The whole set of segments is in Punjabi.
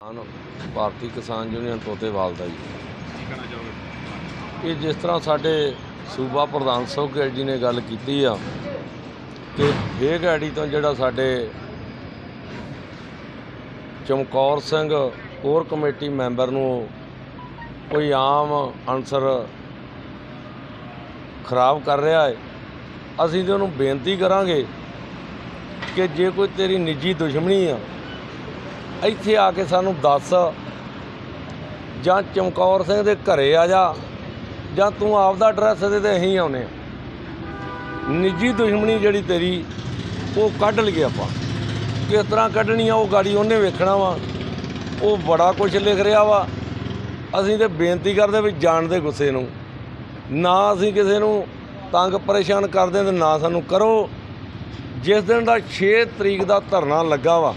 ਕਿਸਾਨ ਭਾਰਤੀ ਕਿਸਾਨ ਯੂਨੀਅਨ ਤੋਤੇਵਾਲ ਦਾ ਜੀ। ਇਹ ਜਿਸ ਤਰ੍ਹਾਂ ਸਾਡੇ ਸੂਬਾ ਪ੍ਰਧਾਨ ਸੋਗਲ ਜੀ ਨੇ ਗੱਲ ਕੀਤੀ ਆ ਕਿ ਆਈਡੀ ਤੋਂ ਜਿਹੜਾ ਸਾਡੇ Chamkaur Singh core committee member ਨੂੰ ਕੋਈ ਆਮ ਅਨਸਰ ਖਰਾਬ ਕਰ ਰਿਹਾ ਹੈ ਅਸੀਂ ਤੇ ਉਹਨੂੰ ਬੇਨਤੀ ਕਰਾਂਗੇ ਕਿ ਜੇ ਕੋਈ ਤੇਰੀ ਨਿੱਜੀ ਦੁਸ਼ਮਣੀ ਆ ਇੱਥੇ ਆ ਕੇ ਸਾਨੂੰ ਦੱਸ ਜਾਂ ਚਮਕੌਰ ਸਿੰਘ ਦੇ ਘਰੇ ਆ ਜਾ ਜਾਂ ਤੂੰ ਆਪਦਾ ਐਡਰੈਸ ਦੇ ਤੇ ਅਸੀਂ ਆਉਨੇ ਨਿੱਜੀ ਦੁਸ਼ਮਣੀ ਜਿਹੜੀ ਤੇਰੀ, ਉਹ ਕੱਢ ਲਈਏ ਆਪਾਂ। ਕਿਸ ਤਰ੍ਹਾਂ ਕੱਢਣੀ ਆ ਉਹ ਗਾੜੀ ਉਹਨੇ ਵੇਖਣਾ ਵਾ। ਉਹ ਬੜਾ ਕੁਝ ਲਿਖ ਰਿਹਾ ਵਾ। ਅਸੀਂ ਤੇ ਬੇਨਤੀ ਕਰਦੇ ਵੀ ਜਾਣਦੇ ਗੁੱਸੇ ਨੂੰ। ਨਾ ਅਸੀਂ ਕਿਸੇ ਨੂੰ ਤੰਗ ਪਰੇਸ਼ਾਨ ਕਰਦੇ ਤੇ ਨਾ ਸਾਨੂੰ ਕਰੋ। ਜਿਸ ਦਿਨ ਦਾ 6 ਤਰੀਕ ਦਾ ਧਰਨਾ ਲੱਗਾ ਵਾ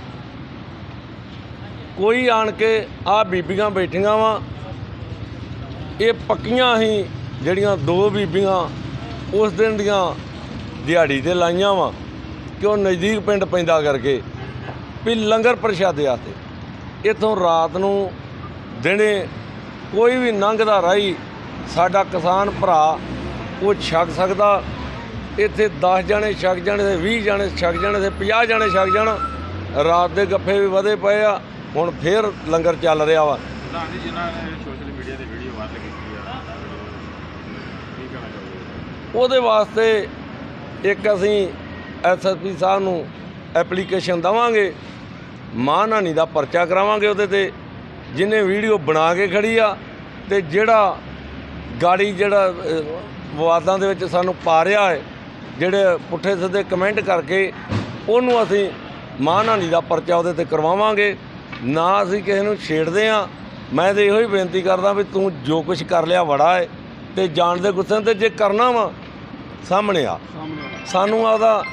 ਕੋਈ ਆਣ ਕੇ ਆ ਬੀਬੀਆਂ ਬੈਠੀਆਂ ਵਾ। ਇਹ ਪੱਕੀਆਂ ਹੀ ਜਿਹੜੀਆਂ ਦੋ ਬੀਬੀਆਂ ਉਸ ਦਿਨ ਦੀਆਂ ਦਿਹਾੜੀ ਤੇ ਲਾਈਆਂ ਵਾ ਕਿ ਉਹ ਨਜ਼ਦੀਕ ਪਿੰਡ ਪੈਂਦਾ ਕਰਕੇ ਵੀ ਲੰਗਰ ਪ੍ਰਸ਼ਾਦੇ ਆਤੇ ਇੱਥੋਂ ਰਾਤ ਨੂੰ ਦਿਨੇ ਕੋਈ ਵੀ ਲੰਘਦਾ ਰਾਈ ਸਾਡਾ ਕਿਸਾਨ ਭਰਾ ਉਹ ਛਕ ਸਕਦਾ। ਇੱਥੇ 10 ਜਣੇ ਛਕ ਜਾਣੇ ਤੇ 20 ਜਣੇ ਛਕ ਜਾਣੇ ਤੇ 50 ਜਣੇ ਛਕ ਜਾਣ। ਰਾਤ ਦੇ ਗੱਫੇ ਵੀ ਵਧੇ ਪਏ ਆ। ਹੁਣ ਫੇਰ ਲੰਗਰ ਚੱਲ ਰਿਹਾ ਵਾ। ਪ੍ਰਧਾਨ ਜੀ ਜਿਨ੍ਹਾਂ ਨੇ ਸੋਸ਼ਲ ਮੀਡੀਆ ਤੇ ਵੀਡੀਓ ਵਾਇਰਲ ਕੀਤੀ ਆ ਕੀ ਕਹਿਣਾ ਚਾਹੋਗੇ? ਉਹਦੇ ਵਾਸਤੇ ਇੱਕ ਅਸੀਂ ਐਸਐਸਪੀ ਸਾਹਿਬ ਨੂੰ ਐਪਲੀਕੇਸ਼ਨ ਦਵਾਂਗੇ ਮਾਨਹਾਨੀ ਦਾ ਪਰਚਾ ਕਰਾਵਾਂਗੇ ਉਹਦੇ ਤੇ ਜਿਹਨੇ ਵੀਡੀਓ ਬਣਾ ਕੇ ਖੜੀ ਆ ਤੇ ਜਿਹੜਾ ਗਾੜੀ ਜਿਹੜਾ ਅਹ, ਵਿਵਾਦਾਂ ਦੇ ਵਿੱਚ ਸਾਨੂੰ ਪਾ ਰਿਹਾ ਹੈ ਜਿਹੜੇ ਪੁੱਠੇ ਸਿੱਧੇ ਕਮੈਂਟ ਕਰਕੇ ਉਹਨੂੰ ਅਸੀਂ ਮਾਨਹਾਨੀ ਦਾ ਪਰਚਾ ਉਹਦੇ ਤੇ ਕਰਵਾਵਾਂਗੇ। ਨਾ ਅਸੀਂ ਕਿਸੇ ਨੂੰ ਛੇੜਦੇ ਆ ਮੈਂ ਤੇ ਇਹੋ ਹੀ ਬੇਨਤੀ ਕਰਦਾ ਵੀ ਤੂੰ ਜੋ ਕੁਝ ਕਰ ਲਿਆ ਵੜਾ ਹੈ ਤੇ ਜਾਣ ਦੇ ਗੁੱਸੇ ਤੇ ਜੇ ਕਰਨਾ ਵਾ ਸਾਹਮਣੇ ਆ। ਸਾਨੂੰ ਆਦਾ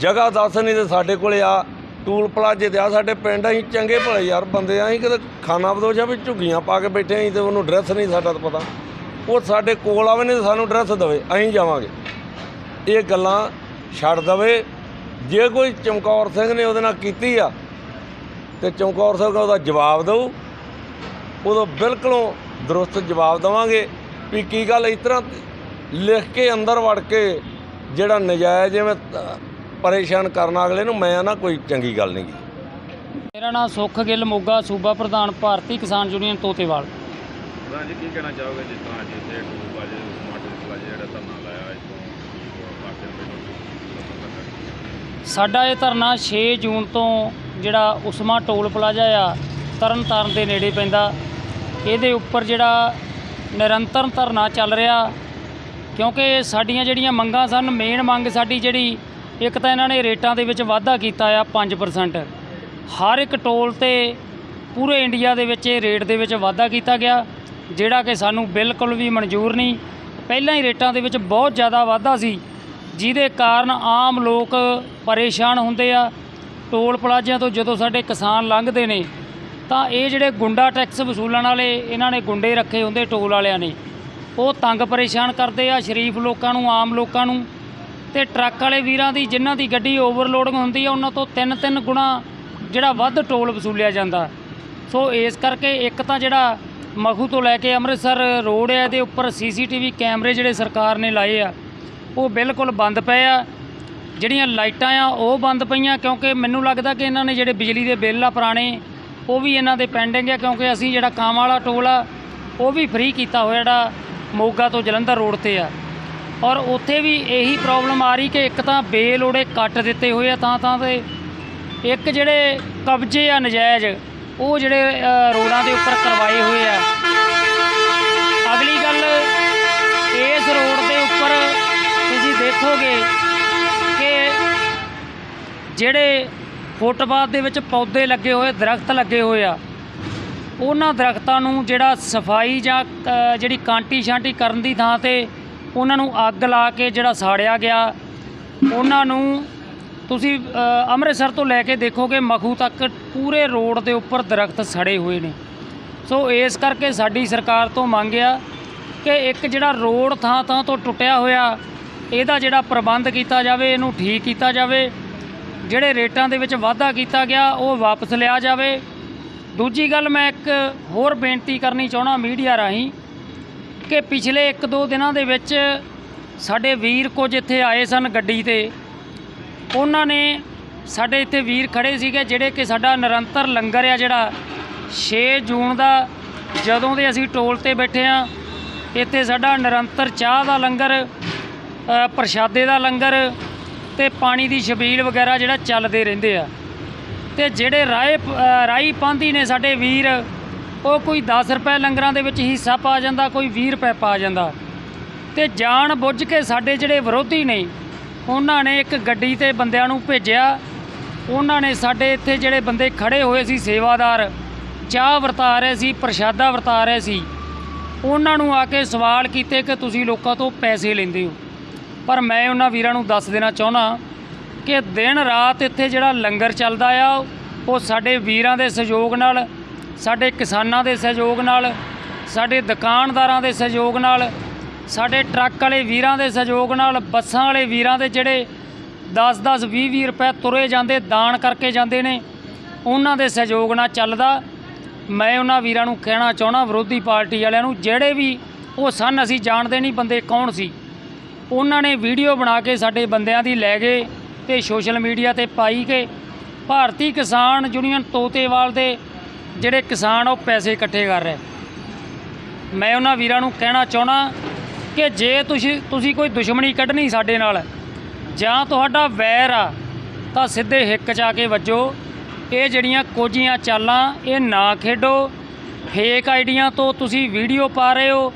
ਜਗ੍ਹਾ ਦੱਸ ਨਹੀਂ ਤੇ ਸਾਡੇ ਕੋਲੇ ਆ। ਟੂਲ ਪਲਾਜੇ ਤੇ ਆ ਸਾਡੇ ਪਿੰਡ ਅਸੀਂ ਚੰਗੇ ਭਲੇ ਯਾਰ ਬੰਦੇ ਆ। ਅਸੀਂ ਕਿਤੇ ਖਾਣਾ ਬਦੋਸ਼ਾ ਵੀ ਝੁੱਗੀਆਂ ਪਾ ਕੇ ਬੈਠੇ ਅਸੀਂ ਤੇ ਉਹਨੂੰ ਡਰੈਸ ਨਹੀਂ ਸਾਡਾ ਤਾਂ ਪਤਾ। ਉਹ ਸਾਡੇ ਕੋਲ ਆਵੇ ਨਹੀਂ ਤੇ ਸਾਨੂੰ ਡਰੈਸ ਦੇਵੇ ਅਸੀਂ ਜਾਵਾਂਗੇ। ਇਹ ਗੱਲਾਂ ਛੱਡ ਦਵੇ। ਜੇ ਕੋਈ ਚਮਕੌਰ ਸਿੰਘ ਨੇ ਉਹਦੇ ਨਾਲ ਕੀਤੀ ਆ ਤੇ ਚਮਕੌਰ ਸਿੰਘ ਉਹਦਾ ਜਵਾਬ ਦਊ। ਉਦੋਂ ਬਿਲਕੁਲੋਂ ਦਰੁਸਤ ਜਵਾਬ ਦਵਾਂਗੇ ਵੀ ਕੀ ਗੱਲ ਇਸ ਤਰ੍ਹਾਂ ਲਿਖ ਕੇ ਅੰਦਰ ਵੜ ਕੇ ਜਿਹੜਾ ਨਜਾਇਜ਼ ਜਿਵੇਂ ਪਰੇਸ਼ਾਨ ਕਰਨਾ ਅਗਲੇ ਨੂੰ ਮੈਂ ਨਾ ਕੋਈ ਚੰਗੀ ਗੱਲ ਨਹੀਂ ਗੀ ਮੇਰਾ ਨਾਮ ਸੁਖ ਗਿੱਲ ਮੋਗਾ ਸੂਬਾ ਪ੍ਰਧਾਨ ਭਾਰਤੀ ਕਿਸਾਨ ਯੂਨੀਅਨ ਤੋਤੇਵਾਲ। ਪ੍ਰਧਾਨ ਜੀ ਕੀ ਕਹਿਣਾ ਚਾਹੋਗੇ ਜਿਸ ਤਰ੍ਹਾਂ ਅੱਜ ਇੱਥੇ toll plaza smart toll plaza ਜਿਹੜਾ ਧਰਨਾ ਲਾਇਆ ਇੱਥੋਂ ਪਾਸੇ ਪਿੰਡੋਂ ਸਾਡਾ ਇਹ ਧਰਨਾ 6 ਜੂਨ ਤੋਂ ਜਿਹੜਾ ਉਸਮਾ ਟੋਲ ਪਲਾਜ਼ਾ ਆ ਤਰਨ ਤਾਰਨ ਦੇ ਨੇੜੇ ਪੈਂਦਾ। ਇਹਦੇ ਉੱਪਰ ਜਿਹੜਾ ਨਿਰੰਤਰ ਧਰਨਾ ਚੱਲ ਰਿਹਾ, ਕਿਉਂਕਿ ਸਾਡੀਆਂ ਜਿਹੜੀਆਂ ਮੰਗਾਂ ਸਨ ਮੇਨ ਮੰਗ ਸਾਡੀ ਜਿਹੜੀ, ਇੱਕ ਤਾਂ ਇਹਨਾਂ ਨੇ ਰੇਟਾਂ ਦੇ ਵਿੱਚ ਵਾਧਾ ਕੀਤਾ ਆ 5% ਹਰ ਇੱਕ ਟੋਲ ਤੇ ਪੂਰੇ ਇੰਡੀਆ ਦੇ ਵਿੱਚ ਇਹ ਰੇਟ ਦੇ ਵਿੱਚ ਵਾਧਾ ਕੀਤਾ ਗਿਆ, ਜਿਹੜਾ ਕਿ ਸਾਨੂੰ ਬਿਲਕੁਲ ਵੀ ਮਨਜ਼ੂਰ ਨਹੀਂ। ਪਹਿਲਾਂ ਹੀ ਰੇਟਾਂ ਦੇ ਵਿੱਚ ਬਹੁਤ ਜ਼ਿਆਦਾ ਵਾਧਾ ਸੀ, ਜਿਹਦੇ ਕਾਰਨ ਆਮ ਲੋਕ ਪਰੇਸ਼ਾਨ ਹੁੰਦੇ ਆ ਟੋਲ ਪਲਾਜ਼ਿਆਂ ਤੋਂ ਜਦੋਂ ਸਾਡੇ ਕਿਸਾਨ ਲੰਘਦੇ ਨੇ, ਤਾਂ ਇਹ ਜਿਹੜੇ ਗੁੰਡਾ ਟੈਕਸ ਵਸੂਲਣ ਵਾਲੇ, ਇਹਨਾਂ ਨੇ ਗੁੰਡੇ ਰੱਖੇ ਹੁੰਦੇ ਟੋਲ ਵਾਲਿਆਂ ਨੇ। ਉਹ ਤੰਗ ਪਰੇਸ਼ਾਨ ਕਰਦੇ ਆ ਸ਼ਰੀਫ ਲੋਕਾਂ ਨੂੰ, ਆਮ ਲੋਕਾਂ ਨੂੰ ਤੇ ਟਰੱਕ ਵਾਲੇ ਵੀਰਾਂ ਦੀ, ਜਿਨ੍ਹਾਂ ਦੀ ਗੱਡੀ ਓਵਰਲੋਡਿੰਗ ਹੁੰਦੀ ਆ, ਉਹਨਾਂ ਤੋਂ ਤਿੰਨ ਤਿੰਨ ਗੁਣਾ ਜਿਹੜਾ ਵੱਧ ਟੋਲ ਵਸੂਲਿਆ ਜਾਂਦਾ। ਸੋ ਇਸ ਕਰਕੇ ਇੱਕ ਤਾਂ ਜਿਹੜਾ ਮਖੂ ਤੋਂ ਲੈ ਕੇ ਅੰਮ੍ਰਿਤਸਰ ਰੋਡ ਹੈ ਇਹਦੇ ਉੱਪਰ ਸੀਸੀਟੀਵੀ ਕੈਮਰੇ ਜਿਹੜੇ ਸਰਕਾਰ ਨੇ ਲਾਏ ਆ, ਉਹ ਬਿਲਕੁਲ ਬੰਦ ਪਏ ਆ। ਜਿਹੜੀਆਂ ਲਾਈਟਾਂ ਆ, ਉਹ ਬੰਦ ਪਈਆਂ ਕਿਉਂਕਿ ਮੈਨੂੰ ਲੱਗਦਾ ਕਿ ਇਹਨਾਂ ਨੇ ਜਿਹੜੇ ਬਿਜਲੀ ਦੇ ਬਿੱਲ ਆ ਪੁਰਾਣੇ, ਉਹ ਵੀ ਇਹਨਾਂ ਦੇ ਪੈਂਡਿੰਗ ਆ ਕਿਉਂਕਿ ਅਸੀਂ ਜਿਹੜਾ ਕਾਮ ਵਾਲਾ ਟੋਲ ਆ, ਉਹ ਵੀ ਫ੍ਰੀ ਕੀਤਾ ਹੋਇਆ ਜਿਹੜਾ ਮੋਗਾ ਤੋਂ ਜਲੰਧਰ ਰੋਡ ਤੇ ਆ। ਔਰ ਉੱਥੇ ਵੀ ਇਹੀ ਪ੍ਰੋਬਲਮ ਆ ਰਹੀ ਕਿ ਇੱਕ ਤਾਂ ਬੇਲੋੜੇ ਕੱਟ ਦਿੱਤੇ ਹੋਏ ਆ ਤਾਂ ਤਾਂ ਤੇ ਇੱਕ ਜਿਹੜੇ ਕਬਜ਼ੇ ਆ ਨਜਾਇਜ਼, ਉਹ ਜਿਹੜੇ ਰੋਡਾਂ ਦੇ ਉੱਪਰ ਕਰਵਾਏ ਹੋਏ ਆ। ਅਗਲੀ ਗੱਲ, ਇਸ ਰੋਡ ਦੇ ਉੱਪਰ ਤੁਸੀਂ ਦੇਖੋਗੇ ਜਿਹੜੇ ਫੁੱਟਪਾਥ ਦੇ ਵਿੱਚ ਪੌਦੇ ਲੱਗੇ ਹੋਏ, ਦਰਖਤ ਲੱਗੇ ਹੋਏ ਆ, ਉਹਨਾਂ ਦਰਖਤਾਂ ਨੂੰ ਜਿਹੜਾ ਸਫ਼ਾਈ ਜਾਂ ਜਿਹੜੀ ਕਾਂਟੀ ਛਾਂਟੀ ਕਰਨ ਦੀ ਥਾਂ ਤੇ ਉਹਨਾਂ ਨੂੰ ਅੱਗ ਲਾ ਕੇ ਜਿਹੜਾ ਸਾੜਿਆ ਗਿਆ। ਉਹਨਾਂ ਨੂੰ ਤੁਸੀਂ ਅੰਮ੍ਰਿਤਸਰ ਤੋਂ ਲੈ ਕੇ ਦੇਖੋਗੇ, ਮਖੂ ਤੱਕ ਪੂਰੇ ਰੋਡ ਦੇ ਉੱਪਰ ਦਰਖਤ ਸੜੇ ਹੋਏ ਨੇ। ਸੋ ਇਸ ਕਰਕੇ ਸਾਡੀ ਸਰਕਾਰ ਤੋਂ ਮੰਗ ਆ ਕਿ ਇੱਕ ਜਿਹੜਾ ਰੋਡ ਥਾਂ ਥਾਂ ਤੋਂ ਟੁੱਟਿਆ ਹੋਇਆ, ਇਹਦਾ ਜਿਹੜਾ ਪ੍ਰਬੰਧ ਕੀਤਾ ਜਾਵੇ, ਇਹਨੂੰ ਠੀਕ ਕੀਤਾ ਜਾਵੇ। ਜਿਹੜੇ ਰੇਟਾਂ ਦੇ ਵਿੱਚ ਵਾਧਾ ਕੀਤਾ ਗਿਆ, ਉਹ ਵਾਪਸ ਲਿਆ ਜਾਵੇ। ਦੂਜੀ ਗੱਲ ਮੈਂ ਇੱਕ ਹੋਰ ਬੇਨਤੀ ਕਰਨੀ ਚਾਹਣਾ ਮੀਡੀਆ ਰਾਹੀਂ ਕਿ ਪਿਛਲੇ 1-2 ਦਿਨਾਂ ਦੇ ਵਿੱਚ ਸਾਡੇ ਵੀਰ ਕੁਝ ਇੱਥੇ ਆਏ ਸਨ ਗੱਡੀ ਤੇ। ਉਹਨਾਂ ਨੇ ਸਾਡੇ ਇੱਥੇ ਵੀਰ ਖੜੇ ਸੀਗੇ, ਜਿਹੜੇ ਕਿ ਸਾਡਾ ਨਿਰੰਤਰ ਲੰਗਰ ਆ ਜਿਹੜਾ 6 ਜੂਨ ਦਾ, ਜਦੋਂ ਦੇ ਅਸੀਂ ਟੋਲ ਤੇ ਬੈਠੇ ਆ, ਇੱਥੇ ਸਾਡਾ ਨਿਰੰਤਰ ਚਾਹ ਦਾ ਲੰਗਰ ਪ੍ਰਸ਼ਾਦੇ ਦਾ ਲੰਗਰ ਤੇ ਪਾਣੀ ਦੀ ਛਬੀਲ ਵਗੈਰਾ ਜਿਹੜਾ ਚੱਲਦੇ ਰਹਿੰਦੇ ਆ। ਤੇ ਜਿਹੜੇ ਰਾਏ ਰਾਈ ਪਾਂਦੀ ਨੇ ਸਾਡੇ ਵੀਰ, ਉਹ ਕੋਈ 10 ਰੁਪਏ ਲੰਗਰਾਂ ਦੇ ਵਿੱਚ ਹਿੱਸਾ ਪਾ ਜਾਂਦਾ, ਕੋਈ 20 ਰੁਪਏ ਪਾ ਜਾਂਦਾ। ਤੇ ਜਾਣ ਬੁੱਝ ਕੇ ਸਾਡੇ ਜਿਹੜੇ ਵਿਰੋਧੀ ਨੇ, ਉਹਨਾਂ ਨੇ ਇੱਕ ਗੱਡੀ ਤੇ ਬੰਦਿਆਂ ਨੂੰ ਭੇਜਿਆ। ਉਹਨਾਂ ਨੇ ਸਾਡੇ ਇੱਥੇ ਜਿਹੜੇ ਬੰਦੇ ਖੜੇ ਹੋਏ ਸੀ, ਸੇਵਾਦਾਰ, ਚਾਹ ਵਰਤਾ ਰਹੇ ਸੀ, ਪ੍ਰਸ਼ਾਦਾ ਵਰਤਾ ਰਹੇ ਸੀ। ਉਹਨਾਂ ਨੂੰ ਆ ਕੇ ਸਵਾਲ ਕੀਤੇ ਕਿ ਤੁਸੀਂ ਲੋਕਾਂ ਤੋਂ ਪੈਸੇ ਲੈਂਦੇ ਹੋ। ਪਰ ਮੈਂ ਉਹਨਾਂ ਵੀਰਾਂ ਨੂੰ ਦੱਸ ਦੇਣਾ ਚਾਹੁੰਦਾ ਕਿ ਦਿਨ ਰਾਤ ਇੱਥੇ ਜਿਹੜਾ ਲੰਗਰ ਚੱਲਦਾ ਆ, ਉਹ ਸਾਡੇ ਵੀਰਾਂ ਦੇ ਸਹਿਯੋਗ ਨਾਲ, ਸਾਡੇ ਕਿਸਾਨਾਂ ਦੇ ਸਹਿਯੋਗ ਨਾਲ, ਸਾਡੇ ਦੁਕਾਨਦਾਰਾਂ ਦੇ ਸਹਿਯੋਗ ਨਾਲ, ਸਾਡੇ ਟਰੱਕ ਵਾਲੇ ਵੀਰਾਂ ਦੇ ਸਹਿਯੋਗ ਨਾਲ, ਬੱਸਾਂ ਵਾਲੇ ਵੀਰਾਂ ਦੇ ਜਿਹੜੇ 10-10 20-20 ਰੁਪਏ ਤੁਰੇ ਜਾਂਦੇ, ਦਾਨ ਕਰਕੇ ਜਾਂਦੇ ਨੇ, ਉਹਨਾਂ ਦੇ ਸਹਿਯੋਗ ਨਾਲ ਚੱਲਦਾ। ਮੈਂ ਉਹਨਾਂ ਵੀਰਾਂ ਨੂੰ ਕਹਿਣਾ ਚਾਹਣਾ ਵਿਰੋਧੀ ਪਾਰਟੀ ਵਾਲਿਆਂ ਨੂੰ, ਜਿਹੜੇ ਵੀ ਉਹ ਸਨ, ਅਸੀਂ ਜਾਣਦੇ ਨਹੀਂ ਬੰਦੇ ਕੌਣ ਸੀ। ਉਹਨਾਂ ਨੇ ਵੀਡੀਓ ਬਣਾ ਕੇ ਸਾਡੇ ਬੰਦਿਆਂ ਦੀ ਲੈ ਗਏ ਤੇ ਸੋਸ਼ਲ ਮੀਡੀਆ ਤੇ ਪਾਈ ਕਿ ਭਾਰਤੀ ਕਿਸਾਨ ਯੂਨੀਅਨ ਤੋਤੇਵਾਲ ਦੇ ਜਿਹੜੇ ਕਿਸਾਨ ਉਹ ਪੈਸੇ ਇਕੱਠੇ ਕਰ ਰਹੇ। ਮੈਂ ਉਹਨਾਂ ਵੀਰਾਂ ਨੂੰ ਕਹਿਣਾ ਚਾਹਣਾ ਕਿ ਜੇ ਤੁਸੀਂ ਤੁਸੀਂ ਕੋਈ ਦੁਸ਼ਮਣੀ ਕੱਢਣੀ ਸਾਡੇ ਨਾਲ, ਜਾਂ ਤੁਹਾਡਾ ਵੈਰ ਆ, ਤਾਂ ਸਿੱਧੇ ਹਿੱਕ ਚ ਆ ਕੇ ਵੱਜੋ। ਇਹ ਜਿਹੜੀਆਂ ਕੋਝੀਆਂ ਚਾਲਾਂ, ਇਹ ਨਾ ਖੇਡੋ। ਫੇਕ ਆਈਡੀਆਂ ਤੋਂ ਤੁਸੀਂ ਵੀਡੀਓ ਪਾ ਰਹੇ ਹੋ,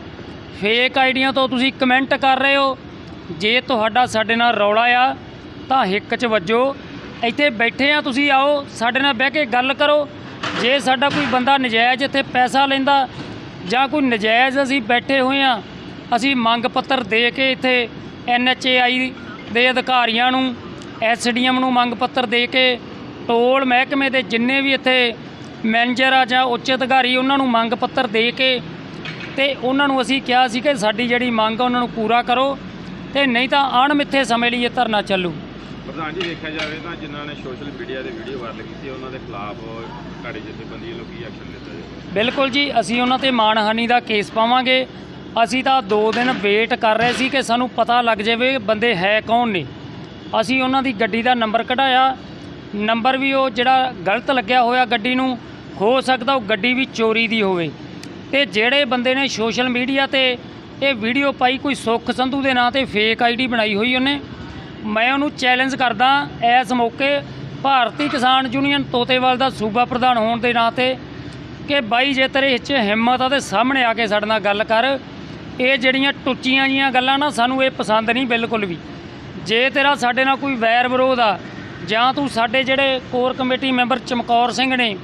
ਫੇਕ ਆਈਡੀਆਂ ਤੋਂ ਤੁਸੀਂ ਕਮੈਂਟ ਕਰ ਰਹੇ ਹੋ। ਜੇ ਤੁਹਾਡਾ ਸਾਡੇ ਨਾਲ ਰੌਲਾ ਆ, ਤਾਂ ਹਿੱਕ 'ਚ ਵੱਜੋ। ਇੱਥੇ ਬੈਠੇ ਆ ਤੁਸੀਂ, ਆਓ, ਸਾਡੇ ਨਾਲ ਬਹਿ ਕੇ ਗੱਲ ਕਰੋ। ਜੇ ਸਾਡਾ ਕੋਈ ਬੰਦਾ ਨਜਾਇਜ਼ ਇੱਥੇ ਪੈਸਾ ਲੈਂਦਾ, ਜਾਂ ਕੋਈ ਨਜਾਇਜ਼ ਅਸੀਂ ਬੈਠੇ ਹੋਏ ਆ, ਅਸੀਂ ਮੰਗ ਪੱਤਰ ਦੇ ਕੇ ਇੱਥੇ ਐਨਐਚਏਆਈ ਦੇ ਅਧਿਕਾਰੀਆਂ ਨੂੰ ਐਸਡੀਐਮ ਨੂੰ ਮੰਗ ਪੱਤਰ ਦੇ ਕੇ ਟੋਲ ਮਹਿਕਮੇ ਦੇ ਜਿੰਨੇ ਵੀ ਇੱਥੇ ਮੈਨੇਜਰ ਆ ਜਾਂ ਉੱਚ ਅਧਿਕਾਰੀ, ਉਹਨਾਂ ਨੂੰ ਮੰਗ ਪੱਤਰ ਦੇ ਕੇ ਤੇ ਉਹਨਾਂ ਨੂੰ ਅਸੀਂ ਕਿਹਾ ਸੀ ਕਿ ਸਾਡੀ ਜਿਹੜੀ ਮੰਗ ਆ, ਉਹਨਾਂ ਨੂੰ ਪੂਰਾ ਕਰੋ। ਤੇ ਨਹੀਂ ਤਾਂ ਅਣਮਿੱਥੇ ਸਮੇਂ ਲਈ ਇਹ ਧਰਨਾ ਚੱਲੂ। ਪ੍ਰਧਾਨ ਜੀ ਦੇਖਿਆ ਜਾਵੇ ਤਾਂ ਜਿਨ੍ਹਾਂ ਨੇ ਸੋਸ਼ਲ ਮੀਡੀਆ ਤੇ ਵੀਡੀਓ ਵਾਇਰਲ ਕੀਤੀ ਉਹਨਾਂ ਦੇ ਖਿਲਾਫ ਤੁਹਾਡੇ ਜਥੇਬੰਦੀ ਵੱਲੋਂ ਕੀ ਐਕਸ਼ਨ ਲਿੱਤਾ ਜਾਵੇ? ਬਿਲਕੁਲ ਜੀ ਅਸੀਂ ਉਹਨਾਂ ਤੇ ਮਾਣਹਾਨੀ ਦਾ ਕੇਸ ਪਾਵਾਂਗੇ। ਅਸੀਂ ਤਾਂ 2 ਦਿਨ ਵੇਟ ਕਰ ਰਹੇ ਸੀ ਕਿ ਸਾਨੂੰ ਪਤਾ ਲੱਗ ਜਾਵੇ ਬੰਦੇ ਹੈ ਕੌਣ ਨੇ। ਅਸੀਂ ਉਹਨਾਂ ਦੀ ਗੱਡੀ ਦਾ ਨੰਬਰ ਕਢਾਇਆ। ਨੰਬਰ ਵੀ ਉਹ ਜਿਹੜਾ ਗਲਤ ਲੱਗਿਆ ਹੋਇਆ ਗੱਡੀ ਨੂੰ ਹੋ ਸਕਦਾ ਉਹ ਗੱਡੀ ਵੀ ਚੋਰੀ ਦੀ ਹੋਵੇ। ਤੇ ਜਿਹੜੇ ਬੰਦੇ ਨੇ ਸੋਸ਼ਲ ਮੀਡੀਆ ਤੇ ਇਹ ਵੀਡੀਓ ਪਾਈ ਕੋਈ ਸੁੱਖ ਸੰਧੂ ਦੇ ਨਾਂ ਤੇ ਫੇਕ ਆਈਡੀ ਬਣਾਈ ਹੋਈ ਉਹਨੇ। ਮੈਂ ਉਹਨੂੰ ਚੈਲੰਜ ਕਰਦਾ ਇਸ ਮੌਕੇ ਭਾਰਤੀ ਕਿਸਾਨ ਯੂਨੀਅਨ ਤੋਤੇਵਾਲ ਦਾ ਸੂਬਾ ਪ੍ਰਧਾਨ ਹੋਣ ਦੇ ਨਾਂ ਤੇ ਕਿ ਬਾਈ ਜੇ ਤੇਰੇ ਵਿੱਚ ਹਿੰਮਤ ਆ ਤੇ ਸਾਹਮਣੇ ਆ ਕੇ ਸਾਡੇ ਨਾਲ ਗੱਲ ਕਰ। ਇਹ ਜਿਹੜੀਆਂ ਟੁੱਚੀਆਂ ਜੀਆਂ ਗੱਲਾਂ ਨਾ ਸਾਨੂੰ ਇਹ ਪਸੰਦ ਨਹੀਂ ਬਿਲਕੁਲ ਵੀ। ਜੇ ਤੇਰਾ ਸਾਡੇ ਨਾਲ ਕੋਈ ਵੈਰ ਵਿਰੋਧ ਆ ਜਾਂ ਤੂੰ ਸਾਡੇ ਜਿਹੜੇ core committee member Chamkaur Singh ਨੇ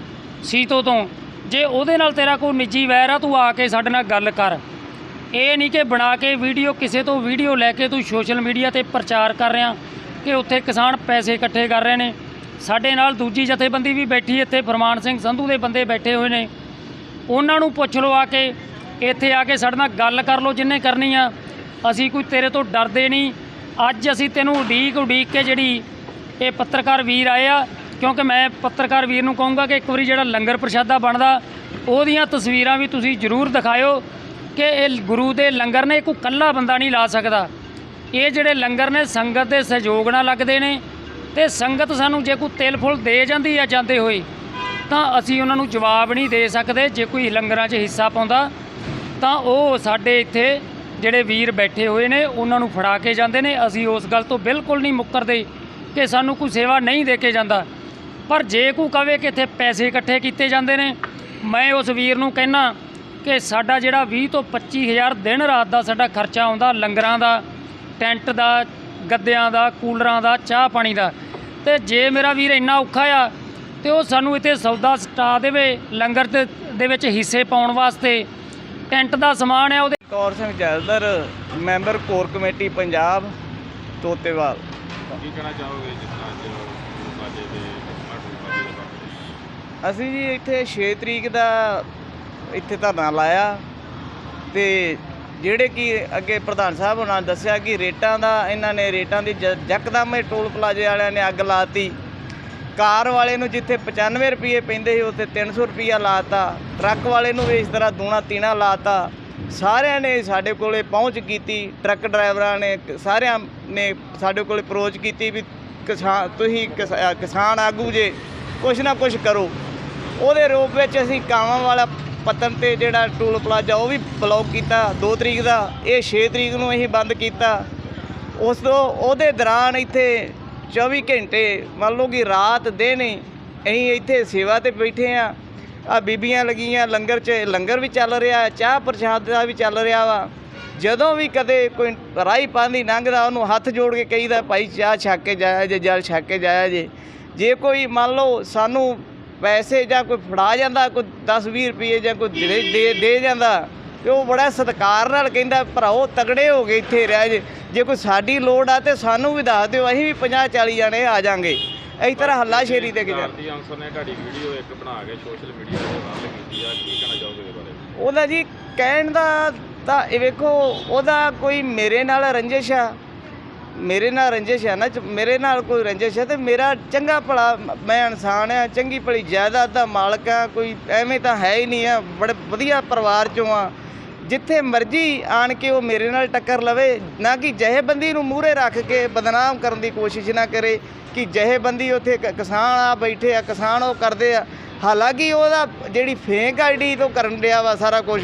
ਸੀਤੋ ਤੋਂ, ਜੇ ਉਹਦੇ ਨਾਲ ਤੇਰਾ ਕੋਈ ਨਿੱਜੀ ਵੈਰ ਆ, ਤੂੰ ਆ ਕੇ ਸਾਡੇ ਨਾਲ ਗੱਲ ਕਰ। ਇਹ ਨਹੀਂ ਕਿ ਬਣਾ ਕੇ ਵੀਡੀਓ, ਕਿਸੇ ਤੋਂ ਵੀਡੀਓ ਲੈ ਕੇ ਤੂੰ ਸੋਸ਼ਲ ਮੀਡੀਆ ਤੇ ਪ੍ਰਚਾਰ ਕਰ ਰਿਹਾ ਕਿ ਉੱਥੇ ਕਿਸਾਨ ਪੈਸੇ ਇਕੱਠੇ ਕਰ ਰਹੇ ਨੇ। ਸਾਡੇ ਨਾਲ ਦੂਜੀ ਜਥੇਬੰਦੀ ਵੀ ਬੈਠੀ ਇੱਥੇ, ਫਰਮਾਨ ਸਿੰਘ ਸੰਧੂ ਦੇ ਬੰਦੇ ਬੈਠੇ ਹੋਏ ਨੇ। ਉਹਨਾਂ ਨੂੰ ਪੁੱਛ ਲਓ ਆ ਕੇ, ਇੱਥੇ ਆ ਕੇ ਸਾਡੇ ਨਾਲ ਗੱਲ ਕਰ ਲਓ ਜਿੰਨੇ ਕਰਨੀ ਆ। ਅਸੀਂ ਕੋਈ ਤੇਰੇ ਤੋਂ ਡਰਦੇ ਨਹੀਂ। ਅੱਜ ਅਸੀਂ ਤੈਨੂੰ ਉਡੀਕ ਉਡੀਕ ਕੇ ਜਿਹੜੀ ਇਹ ਪੱਤਰਕਾਰ ਵੀਰ ਆਏ ਆ, ਕਿਉਂਕਿ ਮੈਂ ਪੱਤਰਕਾਰ ਵੀਰ ਨੂੰ ਕਹੂੰਗਾ ਕਿ ਇੱਕ ਵਾਰੀ ਜਿਹੜਾ ਲੰਗਰ ਪ੍ਰਸ਼ਾਦਾ ਬਣਦਾ, ਉਹਦੀਆਂ ਤਸਵੀਰਾਂ ਵੀ ਤੁਸੀਂ ਜ਼ਰੂਰ ਦਿਖਾਇਓ। ਕਿ ਇਹ ਗੁਰੂ ਦੇ ਲੰਗਰ ਨੇ ਕੋਈ ਕੱਲਾ ਬੰਦਾ ਨਹੀਂ ਲਾ ਸਕਦਾ। ਇਹ ਜਿਹੜੇ ਲੰਗਰ ਨੇ, ਸੰਗਤ ਦੇ ਸਹਿਯੋਗ ਨਾਲ ਲੱਗਦੇ ਨੇ ਤੇ ਸੰਗਤ ਸਾਨੂੰ ਜੇ ਕੋਈ ਤਿਲ ਫੁੱਲ ਦੇ ਜਾਂਦੀ ਆ ਜਾਂਦੇ ਹੋਏ, ਤਾਂ ਅਸੀਂ ਉਹਨਾਂ ਨੂੰ ਜਵਾਬ ਨਹੀਂ ਦੇ ਸਕਦੇ। ਜੇ ਕੋਈ ਲੰਗਰਾਂ 'ਚ ਹਿੱਸਾ ਪਾਉਂਦਾ, ਤਾਂ ਉਹ ਸਾਡੇ ਇੱਥੇ ਜਿਹੜੇ ਵੀਰ ਬੈਠੇ ਹੋਏ ਨੇ, ਉਹਨਾਂ ਨੂੰ ਫੜਾ ਕੇ ਜਾਂਦੇ ਨੇ। ਅਸੀਂ ਉਸ ਗੱਲ ਤੋਂ ਬਿਲਕੁਲ ਨਹੀਂ ਮੁੱਕਰਦੇ ਕਿ ਸਾਨੂੰ ਕੋਈ ਸੇਵਾ ਨਹੀਂ ਦੇ ਕੇ ਜਾਂਦਾ। ਪਰ ਜੇ ਕੋਈ ਕਵੇ ਕਿ ਇੱਥੇ ਪੈਸੇ ਇਕੱਠੇ ਕੀਤੇ ਜਾਂਦੇ ਨੇ, ਮੈਂ ਉਸ ਵੀਰ ਨੂੰ ਕਹਿਣਾ ਕਿ ਸਾਡਾ ਜਿਹੜਾ 20 ਤੋਂ 25000 ਦਿਨ ਰਾਤ ਦਾ ਸਾਡਾ ਖਰਚਾ ਆਉਂਦਾ ਲੰਗਰਾਂ ਦਾ ਟੈਂਟ ਦਾ ਗੱਦਿਆਂ ਦਾ ਕੂਲਰਾਂ ਦਾ ਚਾਹ ਪਾਣੀ ਦਾ। ਤੇ ਜੇ ਮੇਰਾ ਵੀਰ ਇੰਨਾ ਔਖਾ ਆ ਤੇ ਉਹ ਸਾਨੂੰ ਇੱਥੇ ਸੌਦਾ ਸਟਾ ਦੇਵੇ ਲੰਗਰ ਤੇ ਦੇ ਵਿੱਚ ਹਿੱਸੇ ਪਾਉਣ ਵਾਸਤੇ। ਟੈਂਟ ਦਾ ਸਮਾਨ ਆ ਉਹਦੇ ਕੌਰ ਸਿੰਘ ਜੈਲਦਰ ਮੈਂਬਰ ਕੋਰ ਕਮੇਟੀ ਪੰਜਾਬ ਤੋਤੇਵਾਲ। ਕੀ ਕਹਿਣਾ ਚਾਹੋਗੇ ਜਿਸ ਤਰ੍ਹਾਂ ਅੱਜ ਬਾਜੇ ਦੇ ਅਸੀਂ ਜੀ ਇੱਥੇ 6 ਤਰੀਕ ਦਾ ਇੱਥੇ ਧਰਨਾ ਲਾਇਆ ਤੇ ਜਿਹੜੇ ਕਿ ਅੱਗੇ ਪ੍ਰਧਾਨ ਸਾਹਿਬ ਉਹਨਾਂ ਨੇ ਦੱਸਿਆ ਕਿ ਰੇਟਾਂ ਦਾ, ਇਹਨਾਂ ਨੇ ਰੇਟਾਂ ਦੀ ਜਕਦਮ ਯਕਦਮ ਇਹ ਟੋਲ ਪਲਾਜ਼ੇ ਵਾਲਿਆਂ ਨੇ ਅੱਗ ਲਾਤੀ। ਕਾਰ ਵਾਲੇ ਨੂੰ ਜਿੱਥੇ 95 ਰੁਪਏ ਪੈਂਦੇ ਸੀ, ਉੱਥੇ 300 ਰੁਪਿਆ ਲਾਤਾ। ਟਰੱਕ ਵਾਲੇ ਨੂੰ ਵੀ ਇਸ ਤਰ੍ਹਾਂ ਦੂਣਾ ਤੀਣਾ ਲਾਤਾ। ਸਾਰਿਆਂ ਨੇ ਸਾਡੇ ਕੋਲੇ ਪਹੁੰਚ ਕੀਤੀ, ਟਰੱਕ ਡਰਾਈਵਰਾਂ ਨੇ ਸਾਰਿਆਂ ਨੇ ਸਾਡੇ ਕੋਲੇ ਅਪਰੋਚ ਕੀਤੀ ਵੀ ਕਿਸਾਨ, ਤੁਸੀਂ ਕਿਸ- ਕਿਸਾਨ ਆਗੂ ਜੇ, ਕੁਛ ਨਾ ਕੁਛ ਕਰੋ। ਉਹਦੇ ਰੂਪ ਵਿੱਚ ਅਸੀਂ ਕਾਵਾਂ ਵਾਲਾ ਪਤਨ ਤੇ ਜਿਹੜਾ ਟੂਲ ਪਲਾਜ਼ਾ ਉਹ ਵੀ ਬਲੌਕ ਕੀਤਾ। 2 ਤਰੀਕ ਦਾ, ਇਹ 6 ਤਰੀਕ ਨੂੰ ਅਸੀਂ ਬੰਦ ਕੀਤਾ। ਉਸ ਤੋਂ ਉਹਦੇ ਦੌਰਾਨ ਇੱਥੇ 24 ਘੰਟੇ, ਮੰਨ ਲਓ ਕਿ ਰਾਤ ਦਿਨ ਅਸੀਂ ਇੱਥੇ ਸੇਵਾ ਤੇ ਬੈਠੇ ਆ ਆ ਬੀਬੀਆਂ ਲੱਗੀਆਂ, ਲੰਗਰ 'ਚ, ਲੰਗਰ ਵੀ ਚੱਲ ਰਿਹਾ, ਚਾਹ ਪ੍ਰਸ਼ਾਦ ਦਾ ਵੀ ਚੱਲ ਰਿਹਾ ਵਾ। ਜਦੋਂ ਵੀ ਕਦੇ ਕੋਈ ਰਾਈ ਪਾਉਂਦੀ ਲੰਘਦਾ ਉਹਨੂੰ ਹੱਥ ਜੋੜ ਕੇ ਕਹੀਦਾ, ਭਾਈ ਚਾਹ ਛੱਕ ਕੇ ਜਾਇਆ ਜੇ, ਜਲ ਛੱਕ ਕੇ ਜਾਇਆ ਜੇ। ਜੇ ਕੋਈ ਮੰਨ ਲਓ ਸਾਨੂੰ ਪੈਸੇ ਜਾਂ ਕੋਈ ਫੜਾ ਜਾਂਦਾ ਕੋਈ 10 20 ਰੁਪਏ ਜਾਂ ਕੋਈ ਦੇ ਦੇ- ਜਾਂਦਾ ਤੇ ਉਹ ਬੜਾ ਸਤਿਕਾਰ ਨਾਲ ਕਹਿੰਦਾ ਭਰਾਓ ਤਗੜੇ ਹੋ ਗਏ ਇੱਥੇ ਰਹਿ ਜੇ ਜੇ ਕੋਈ ਸਾਡੀ ਲੋੜ ਆ ਤੇ ਸਾਨੂੰ ਵੀ ਦੱਸ ਦਿਓ ਅਸੀਂ ਵੀ 50 40 ਜਣੇ ਆ ਜਾਾਂਗੇ। ਇਸ ਤਰ੍ਹਾਂ ਹੱਲਾ ਸ਼ੇਰੀ ਤੇ ਗੁਜ਼ਾਰ ਭਾਰਤੀ ਅੰਸਰ ਨੇ ਤੁਹਾਡੀ ਵੀਡੀਓ ਇੱਕ ਬਣਾ ਕੇ ਸੋਸ਼ਲ ਮੀਡੀਆ ਤੇ ਵਾਇਰਲ ਕੀਤੀ ਆ ਕੀ ਕਹਿਣਾ ਚਾਹੋਗੇ ਇਹਦੇ ਬਾਰੇ? ਉਹਦਾ ਜੀ ਕਹਿਣ ਦਾ ਤਾਂ ਇਹ ਵੇਖੋ ਉਹਦਾ ਕੋਈ ਮੇਰੇ ਨਾਲ ਰੰਜਿਸ਼ ਆ ਮੇਰੇ ਨਾਲ ਰੰਜਿਸ਼ ਆ ਨਾ, ਚ- ਮੇਰੇ ਨਾਲ ਕੋਈ ਰੰਜਿਸ਼ ਹੈ ਤੇ ਮੇਰਾ ਚੰਗਾ ਭਲਾ ਮੈਂ ਇਨਸਾਨ ਆ ਚੰਗੀ ਭਲੀ ਜਾਇਦਾਦ ਦਾ ਮਾਲਕ ਆ ਕੋਈ ਐਵੇਂ ਤਾਂ ਹੈ ਹੀ ਨਹੀਂ ਆ ਬੜੇ ਵਧੀਆ ਪਰਿਵਾਰ ਚੋਂ ਆ ਜਿੱਥੇ ਮਰਜ਼ੀ ਆਣ ਕੇ ਉਹ ਮੇਰੇ ਨਾਲ ਟੱਕਰ ਲਵੇ, ਨਾ ਕਿ ਜਹੇਬੰਦੀ ਨੂੰ ਮੂਹਰੇ ਰੱਖ ਕੇ ਬਦਨਾਮ ਕਰਨ ਦੀ ਕੋਸ਼ਿਸ਼ ਨਾ ਕਰੇ ਕਿ ਜਹੇਬੰਦੀ ਉੱਥੇ ਕਿਸਾਨ ਆ ਬੈਠੇ ਆ, ਕਿਸਾਨ ਉਹ ਕਰਦੇ ਆ। ਹਾਲਾਂਕਿ ਉਹਦਾ ਜਿਹੜੀ ਫੇਕ ਆਈਡੀ ਤੋਂ ਕਰਨ ਰਿਹਾ ਵਾ ਸਾਰਾ ਕੁਝ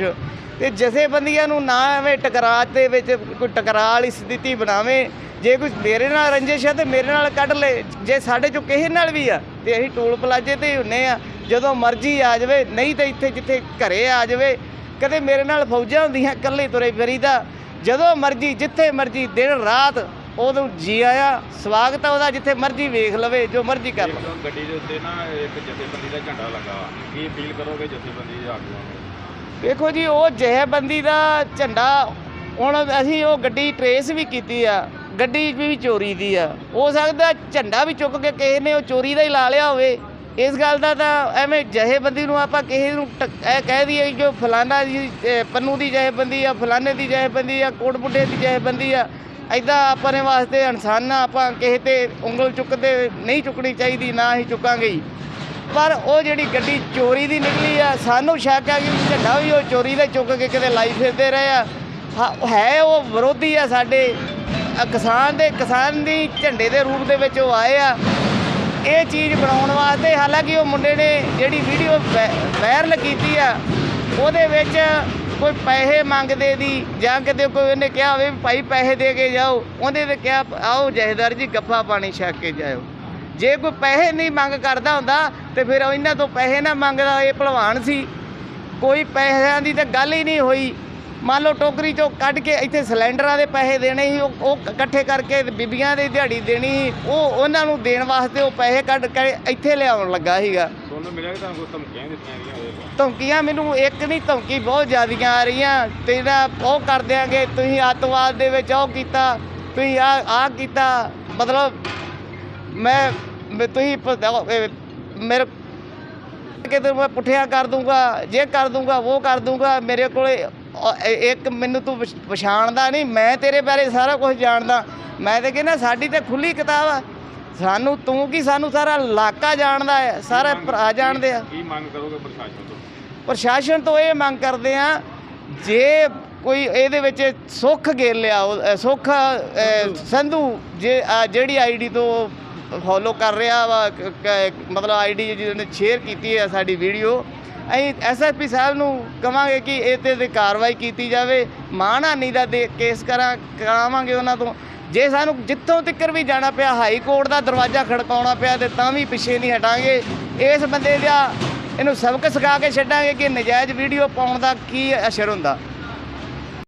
ਤੇ ਜਥੇਬੰਦੀਆਂ ਨੂੰ ਨਾ ਐਵੇਂ ਟਕਰਾਅ ਦੇ ਵਿੱਚ ਕੋਈ ਟਕਰਾਅ ਵਾਲੀ ਸਥਿਤੀ ਬਣਾਵੇ ਜੇ ਕੋਈ ਮੇਰੇ ਨਾਲ ਰੰਜਿਸ਼ ਹੈ ਤੇ ਮੇਰੇ ਨਾਲ ਕੱਢ ਲੈ। ਜੇ ਸਾਡੇ ਚੋਂ ਕਿਸੇ ਨਾਲ ਵੀ ਆ ਤੇ ਅਸੀਂ ਟੋਲ ਪਲਾਜੇ ਤੇ ਹੁੰਨੇ ਆ। ਜਦੋਂ ਮਰਜ਼ੀ ਆ ਜਾਵੇ ਨਹੀਂ ਤੇ ਇੱਥੇ ਜਿੱਥੇ ਘਰੇ ਆ ਜਾਵੇ ਕਦੇ ਮੇਰੇ ਨਾਲ ਫੌਜਾਂ ਹੁੰਦੀਆਂ ਇਕੱਲੇ ਤੁਰੇ ਫਿਰੀਦਾ। ਜਦੋਂ ਮਰਜ਼ੀ ਜਿੱਥੇ ਮਰਜ਼ੀ ਦਿਨ ਰਾਤ ਉਦੋਂ ਜੀ ਆਇਆ ਸਵਾਗਤ ਆ ਉਹਦਾ ਜਿੱਥੇ ਮਰਜ਼ੀ ਵੇਖ ਲਵੇ ਜੋ ਮਰਜ਼ੀ ਕਰ ਲਵੇ। ਗੱਡੀ ਦੇ ਉੱਤੇ ਨਾ ਇੱਕ ਜਥੇਬੰਦੀ ਦਾ ਝੰਡਾ ਲੱਗਾ। ਕੀ ਅਪੀਲ ਕਰੋਗੇ ਜਥੇਬੰਦੀ ਦੇ ਆਗੂਆਂ ਨੂੰ? ਵੇਖੋ ਜੀ ਉਹ ਜਹੇਬੰਦੀ ਦਾ ਝੰਡਾ ਹੁਣ ਅਸੀਂ ਉਹ ਗੱਡੀ ਟਰੇਸ ਵੀ ਕੀਤੀ ਆ, ਗੱਡੀ ਵੀ ਚੋਰੀ ਦੀ ਆ। ਹੋ ਸਕਦਾ ਝੰਡਾ ਵੀ ਚੁੱਕ ਕੇ ਕਿਸੇ ਨੇ ਉਹ ਚੋਰੀ ਦਾ ਹੀ ਲਾ ਲਿਆ ਹੋਵੇ। ਇਸ ਗੱਲ ਦਾ ਤਾਂ ਐਵੇਂ ਜਹੇਬੰਦੀ ਨੂੰ ਆਪਾਂ ਕਿਸੇ ਨੂੰ ਟਕ- ਇਹ ਕਹਿ ਦਈਏ ਕਿ ਫਲਾਣਾ ਜੀ, ਇਹ ਪੰਨੂ ਦੀ ਜਹੇਬੰਦੀ ਆ ਫਲਾਣੇ ਦੀ ਜਹੇਬੰਦੀ ਆ ਕੋਟ ਬੁੱਢੇ ਦੀ ਜਹੇਬੰਦੀ ਆ। ਐਦਾਂ ਆਪਾਂ ਨੇ ਵਾਸਤੇ ਇਨਸਾਨਾਂ ਆਪਾਂ ਕਿਸੇ ਤੇ ਉਂਗਲ ਚੁੱਕਦੇ ਨਹੀਂ ਚੁੱਕਣੀ ਚਾਹੀਦੀ, ਨਾ ਹੀ ਚੁੱਕਾਂਗੇ ਪਰ ਉਹ ਜਿਹੜੀ ਗੱਡੀ ਚੋਰੀ ਦੀ ਨਿਕਲੀ ਆ, ਸਾਨੂੰ ਸ਼ੱਕ ਆ ਕਿ ਝੰਡਾ ਵੀ ਉਹ ਚੋਰੀ ਦਾ ਚੁੱਕ ਕੇ ਕਿਤੇ ਲਾਈ ਫਿਰਦੇ ਰਹੇ ਆ। ਹਾਂ, ਹੈ ਉਹ ਵਿਰੋਧੀ ਆ ਸਾਡੇ। ਕਿਸਾਨ ਦੇ ਕਿਸਾਨ ਦੀ ਝੰਡੇ ਦੇ ਰੂਪ ਦੇ ਵਿੱਚ ਉਹ ਆਏ ਆ। ਇਹ ਚੀਜ਼ ਬਣਾਉਣ ਵਾਸਤੇ ਹਾਲਾਂਕਿ ਉਹ ਮੁੰਡੇ ਨੇ ਜਿਹੜੀ ਵੀਡੀਓ ਵਾਇਰਲ ਕੀਤੀ ਆ ਉਹਦੇ ਵਿੱਚ ਕੋਈ ਪੈਸੇ ਮੰਗਦੇ ਦੀ ਜਾਂ ਕਿਤੇ ਕੋਈ ਉਹਨੇ ਕਿਹਾ ਹੋਵੇ ਵੀ ਭਾਈ ਪੈਸੇ ਦੇ ਕੇ ਜਾਓ ਉਹਦੇ ਤੇ ਕਿਹਾ ਆਓ ਜਹੇਦਾਰ ਜੀ ਗੱਫਾ ਪਾਣੀ ਛਕ ਕੇ ਜਾਓ ਜੇ ਕੋਈ ਪੈਸੇ ਨਹੀਂ ਮੰਗ ਕਰਦਾ ਹੁੰਦਾ ਤੇ ਫਿਰ ਇਹਨਾਂ ਤੋਂ ਪੈਸੇ ਨਾ ਮੰਗਦਾ ਇਹ ਭਲਵਾਨ ਸੀ। ਕੋਈ ਪੈਸਿਆਂ ਦੀ ਤਾਂ ਗੱਲ ਹੀ ਨਹੀਂ ਹੋਈ। ਮੰਨ ਲਓ ਟੋਕਰੀ ਚੋਂ ਕੱਢ ਕੇ ਇੱਥੇ ਸਿਲੰਡਰਾਂ ਦੇ ਪੈਸੇ ਦੇਣੇ ਸੀ ਉਹ ਉਹ ਇਕੱਠੇ ਕਰਕੇ ਤੇ ਬੀਬੀਆਂ ਦੀ ਦਿਹਾੜੀ ਦੇਣੀ ਸੀ ਉਹ ਉਹਨਾਂ ਨੂੰ ਦੇਣ ਵਾਸਤੇ ਉਹ ਪੈਸੇ ਕੱਢ ਕੇ ਇੱਥੇ ਲਿਆਉਣ ਲੱਗਾ ਸੀਗਾ। ਤੁਹਾਨੂੰ ਮਿਲਿਆ ਕਿ ਤੁਹਾਨੂੰ ਕੋਈ ਧਮਕੀਆਂ ਦਿੱਤੀਆਂ ਗਈਆਂ ਮੈਨੂੰ ਇੱਕ ਨਹੀਂ ਧਮਕੀ ਬਹੁਤ ਜ਼ਿਆਦੀਆਂ ਆ ਰਹੀਆਂ। ਤੇਰਾ ਉਹ ਕਰ ਦਿਆਂਗੇ ਤੁਸੀਂ ਅੱਤਵਾਦ ਦੇ ਵਿੱਚ ਉਹ ਕੀਤਾ ਤੁਸੀਂ ਆ ਆ ਕੀਤਾ। ਮਤਲਬ ਮੈਂ ਤੁਸੀਂ ਮੇਰੇ ਕਿ ਤੇ ਮੈਂ ਪੁੱਠਿਆ ਕਰ ਦੂੰਗਾ ਜੇ ਕਰ ਦੂੰਗਾ ਉਹ ਕਰ ਦੂੰਗਾ ਮੇਰੇ ਕੋਲੇ ਇੱਕ ਮੈਨੂੰ ਤੂੰ ਪਛ- ਪਛਾਣਦਾ ਨਹੀਂ ਮੈਂ ਤੇਰੇ ਬਾਰੇ ਸਾਰਾ ਕੁਝ ਜਾਣਦਾ। ਮੈਂ ਤੇ ਕਹਿੰਦਾ ਸਾਡੀ ਤੇ ਖੁੱਲੀ ਕਿਤਾਬ ਆ। ਸਾਨੂੰ ਤੂੰ ਕੀ ਸਾਨੂੰ ਸਾਰਾ ਇਲਾਕਾ ਜਾਣਦਾ ਹੈ ਸਾਰੇ ਭਰਾ ਜਾਣਦੇ ਆ? ਕੀ ਮੰਗ ਕਰੋਗੇ ਪ੍ਰਸ਼ਾਸਨ ਤੋਂ? ਪ੍ਰਸ਼ਾਸਨ ਤੋਂ ਇਹ ਮੰਗ ਕਰਦੇ ਆ ਜੇ ਕੋਈ ਇਹਦੇ ਵਿੱਚ ਸੁੱਖ ਗੇਲਿਆ ਸੁੱਖ ਸੰਧੂ। ਜੇ ਜਿਹੜੀ ਆਈਡੀ ਤੋਂ ਫੋਲੋ ਕਰ ਰਿਹਾ ਵਾ ਮਤਲਬ ਆਈਡੀ ਜਿਹਨੇ ਸ਼ੇਅਰ ਕੀਤੀ ਹੈ ਸਾਡੀ ਵੀਡੀਓ ਅਸੀਂ ਐਸਐਸਪੀ ਸਾਹਿਬ ਨੂੰ ਕਵਾਂਗੇ ਕਿ ਇਹ ਤੇ ਤੇ ਕਾਰਵਾਈ ਕੀਤੀ ਜਾਵੇ। ਮਾਣਹਾਨੀ ਦਾ ਦੇ ਕੇਸ ਕਰਾਂ ਕਰਾਵਾਂਗੇ ਉਹਨਾਂ ਤੋਂ। ਜੇ ਸਾਨੂੰ ਜਿੱਥੋਂ ਤੱਕ ਵੀ ਜਾਣਾ ਪਿਆ, ਹਾਈ ਕੋਰਟ ਦਾ ਦਰਵਾਜ਼ਾ ਖੜਕਾਉਣਾ ਪਿਆ ਤੇ ਤਾਂ ਵੀ ਪਿੱਛੇ ਨਹੀਂ ਹਟਾਂਗੇ। ਇਸ ਬੰਦੇ ਦਾ ਇਹਨੂੰ ਸਬਕ ਸਿਖਾ ਕੇ ਛੱਡਾਂਗੇ ਕਿ ਨਜਾਇਜ਼ ਵੀਡੀਓ ਪਾਉਣ ਦਾ ਕੀ ਅਸਰ ਹੁੰਦਾ।